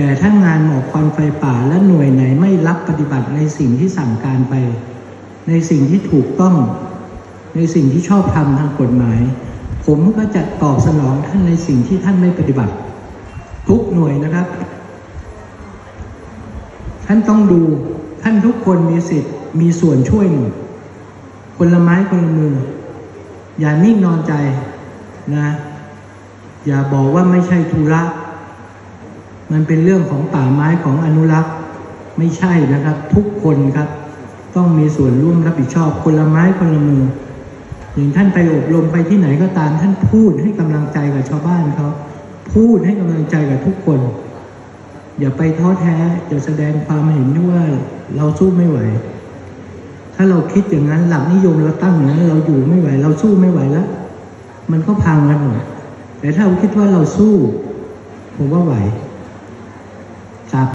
แต่ถ้างานหมอกควันไฟป่าและหน่วยไหนไม่รับปฏิบัติในสิ่งที่สั่งการไป ในสิ่งที่ถูกต้อง ในสิ่งที่ชอบทำทางกฎหมาย ผมก็จะตอบสนองท่านในสิ่งที่ท่านไม่ปฏิบัติ ทุกหน่วยนะครับ ท่านต้องดูท่านทุกคนมีสิทธิ์มีส่วนช่วยหนุนคนละไม้คนละมือ อย่านิ่งนอนใจนะ อย่าบอกว่าไม่ใช่ธุระ มันเป็นเรื่องของป่าไม้ของอนุรักษ์ไม่ใช่นะครับ ทุกคนครับ ต้องมีส่วนร่วมรับผิดชอบคนละไม้คนละมืออย่างท่านไปอบรมไปที่ไหนก็ตาม ท่านพูดให้กำลังใจกับชาวบ้านเขาพูดให้กำลังใจกับทุกคน อย่าไปท้อแท้อย่าแสดงความเห็นที่ว่าเราสู้ไม่ไหว ถ้าเราคิดอย่างนั้นหลักนิยมเราตั้งอย่างนั้นเราอยู่ไม่ไหว เราสู้ไม่ไหวแล้วมันก็พังกันหมดแต่ถ้าเราคิดว่าเราสู้ ผมว่าไหว